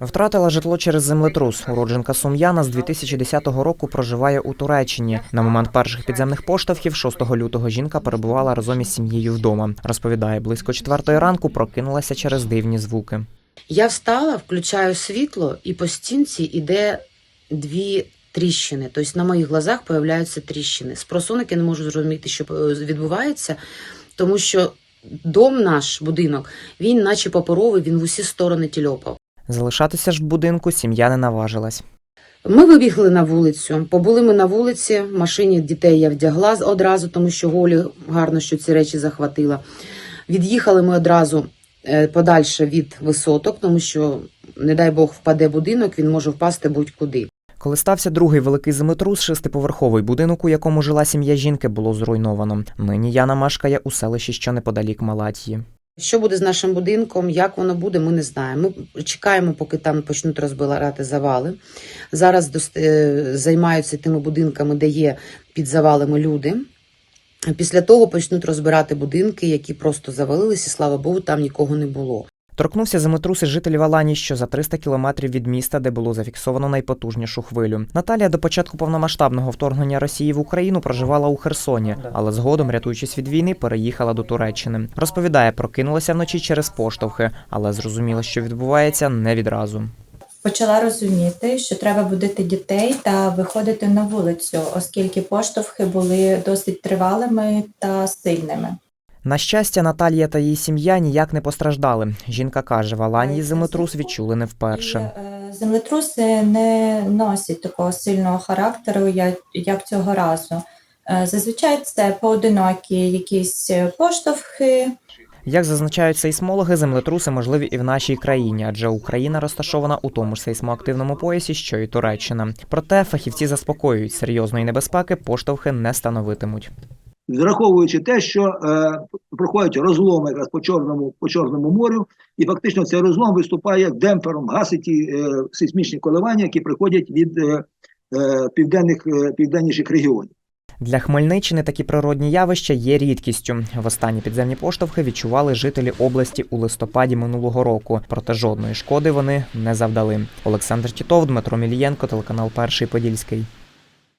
Втратила житло через землетрус. Уродженка Сум'яна з 2010 року проживає у Туреччині. На момент перших підземних поштовхів 6 лютого жінка перебувала разом із сім'єю вдома. Розповідає, близько четвертої ранку прокинулася через дивні звуки. Я встала, включаю світло, і по стінці йде дві тріщини. Тобто на моїх глазах появляються тріщини. З просунок я не можу зрозуміти, що е, відбувається, тому що дом наш, будинок, він наче паперовий, він в усі сторони тільопав. Залишатися ж в будинку сім'я не наважилась. Ми вибігли на вулицю. Побули ми на вулиці. В машині дітей я вдягла одразу, тому що голі гарно, що ці речі захватила. Від'їхали ми одразу е, подальше від висоток, тому що, не дай Бог, впаде будинок, він може впасти будь-куди. Коли стався другий великий землетрус, шестиповерховий будинок, у якому жила сім'я жінки, було зруйновано. Нині Яна мешкає у селищі, що неподалік Малатії. Що буде з нашим будинком, як воно буде, ми не знаємо. Ми чекаємо, поки там почнуть розбирати завали. Зараз е, займаються тими будинками, де є під завалами люди. Після того почнуть розбирати будинки, які просто завалилися, і слава Богу, там нікого не було. Торкнувся землетрус і жителів Алані, що за 300 кілометрів від міста, де було зафіксовано найпотужнішу хвилю. Наталія до початку повномасштабного вторгнення Росії в Україну проживала у Херсоні, але згодом, рятуючись від війни, переїхала до Туреччини. Розповідає, прокинулася вночі через поштовхи, але зрозуміла, що відбувається не відразу. почала розуміти, що треба будити дітей та виходити на вулицю, оскільки поштовхи були досить тривалими та сильними. На щастя, Наталія та її сім'я ніяк не постраждали. Жінка каже, в Аланії землетрус відчули не вперше. Е, землетруси не носять такого сильного характеру, як, як цього разу. Е, Зазвичай це поодинокі якісь поштовхи, Як зазначають сейсмологи, землетруси можливі і в нашій країні, адже Україна розташована у тому ж сейсмоактивному поясі, що й Туреччина. Проте фахівці заспокоюють, серйозної небезпеки поштовхи не становитимуть. Враховуючи те, що е, проходять розломи якраз по чорному по чорному морю, і фактично цей розлом виступає демпфером, гасить ті е, сейсмічні коливання, які приходять від е, е, південних е, південніших регіонів. Для Хмельниччини такі природні явища є рідкістю. Востанні підземні поштовхи відчували жителі області у листопаді минулого року, проте жодної шкоди вони не завдали. Олександр Тітов, Дмитро Мілієнко, телеканал Перший Подільський.